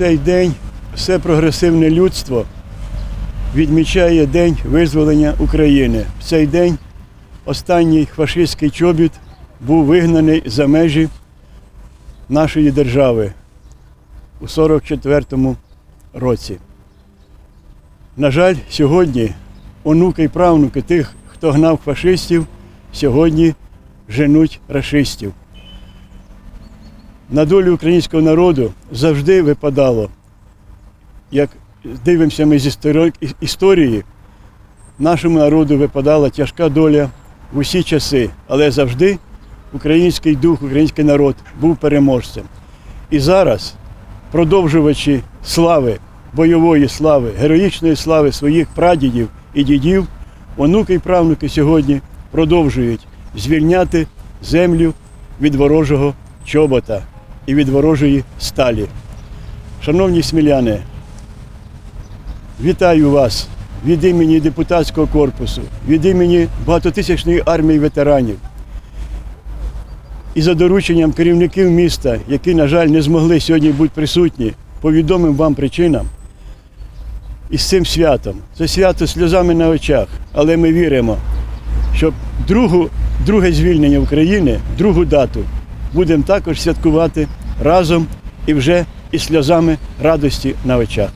цей день все прогресивне людство відмічає День визволення України. В цей день останній фашистський чобіт був вигнаний за межі нашої держави у 44-му році. На жаль, сьогодні онуки і правнуки тих, хто гнав фашистів, сьогодні женуть рашистів. На долю українського народу завжди випадало, як дивимося ми з історії, нашому народу випадала тяжка доля в усі часи, але завжди український дух, український народ був переможцем. І зараз, продовжувачі слави, бойової слави, героїчної слави своїх прадідів і дідів, онуки і правнуки сьогодні продовжують звільняти землю від ворожого чобота і від ворожої сталі. Шановні сміляни, вітаю вас від імені депутатського корпусу, від імені багатотисячної армії ветеранів. І за дорученням керівників міста, які, на жаль, не змогли сьогодні бути присутні по відомим вам причинам, і з цим святом. Це свято сльозами на очах, але ми віримо, що другу, друге звільнення України, другу дату, будемо також святкувати разом і вже із сльозами радості на очах.